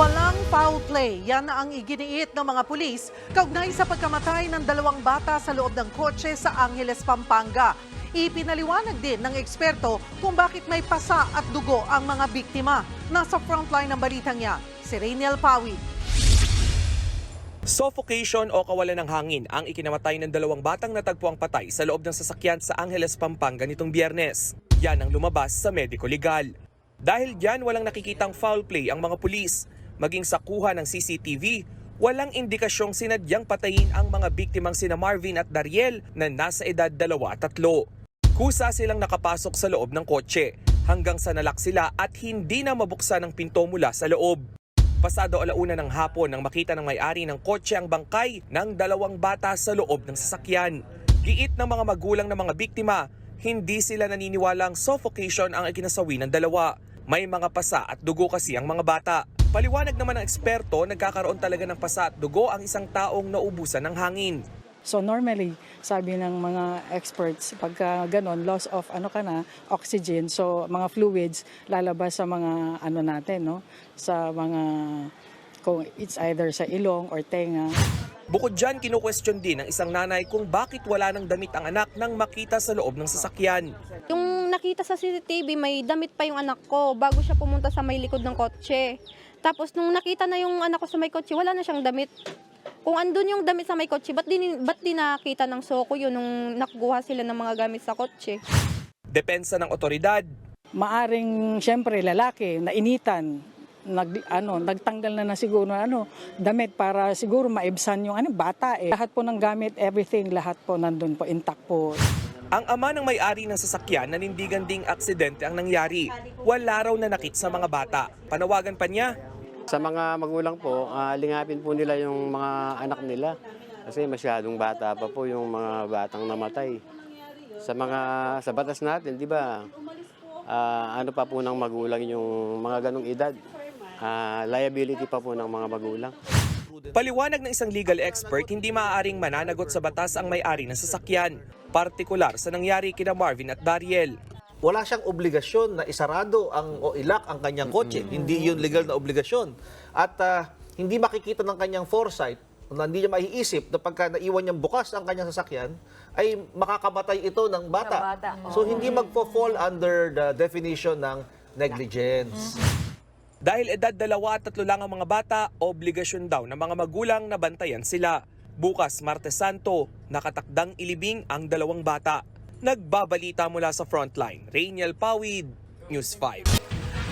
Walang foul play. Yan ang iginiit ng mga pulis kaugnay sa pagkamatay ng dalawang bata sa loob ng kotse sa Angeles, Pampanga. Ipinaliwanag din ng eksperto kung bakit may pasa at dugo ang mga biktima. Nasa frontline ng balitang yan, si Rainiel Pawi. Suffocation o kawalan ng hangin ang ikinamatay ng dalawang batang natagpuang patay sa loob ng sasakyan sa Angeles, Pampanga nitong biyernes. Yan ang lumabas sa mediko legal. Dahil dyan walang nakikitang foul play ang mga pulis. Maging sa kuha ng CCTV, walang indikasyong sinadyang patayin ang mga biktimang sina Marvin at Dariel na nasa edad dalawa at tatlo. Kusa silang nakapasok sa loob ng kotse hanggang sa nalak sila at hindi na mabuksan ang pinto mula sa loob. Pasado alauna ng hapon nang makita ng may-ari ng kotse ang bangkay ng dalawang bata sa loob ng sasakyan. Giit ng mga magulang ng mga biktima, hindi sila naniniwalang suffocation ang ikinasawi ng dalawa. May mga pasa at dugo kasi ang mga bata. Paliwanag naman ng eksperto, nagkakaroon talaga ng pasa at dugo ang isang taong naubusan ng hangin. So normally, sabi ng mga experts, pagka ganon, loss of ano ka na, oxygen, so mga fluids lalabas sa mga ano natin, no? Sa mga, kung it's either sa ilong or tenga. Bukod dyan, kinu-question din ng isang nanay kung bakit wala ng damit ang anak nang makita sa loob ng sasakyan. Yung nakita sa CCTV, may damit pa yung anak ko bago siya pumunta sa may likod ng kotse. Tapos nung nakita na yung anak ko sa may kotse, wala na siyang damit. Kung andun yung damit sa may kotse, ba't di, ba't di nakita ng soko yun nung nakuha sila ng mga gamit sa kotse? Depensa ng otoridad, Maaring, syempre, lalaki, nainitan, nag, ano, nagtanggal na na siguro ano, damit para siguro maibsan yung ano, bata eh. Lahat po ng gamit, everything, lahat po nandun po, intact po. Ang ama ng may-ari ng sasakyan nanindigan ding aksidente ang nangyari. Wala raw nanakit sa mga bata. Panawagan pa niya, Sa mga magulang po, ah, lingapin po nila yung mga anak nila. Kasi masyadong bata pa po yung mga batang namatay. Sa mga sa batas natin, di ba? ah, ano pa po ng magulang yung mga ganong edad? Ah, liability pa po ng mga magulang. paliwanag ng isang legal expert, hindi maaaring mananagot sa batas ang may-ari ng sasakyan. Partikular sa nangyari kina Marvin at Dariel. wala siyang obligasyon na isarado ang o ilak ang kanyang kotse. Hindi 'yun legal na obligasyon. At ah, hindi makikita ng kanyang foresight na hindi niya maiisip na pagka naiwan niyang bukas ang kanyang sasakyan, ay makakamatay ito ng bata. So hindi magfo-fall under the definition ng negligence. Dahil edad dalawa at tatlo lang ang mga bata, obligasyon daw ng mga magulang na bantayan sila. Bukas, Martes Santo, nakatakdang ilibing ang dalawang bata. Nagbabalita mula sa frontline, Rainiel Pawid, News 5.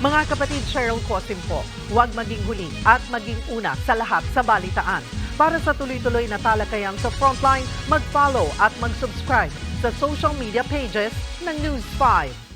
Mga kapatid Cheryl Cosim po, huwag maging huli at maging una sa lahat sa balitaan. Para sa tuloy-tuloy na talakayan sa Frontline, mag-follow at mag-subscribe sa social media pages ng News 5.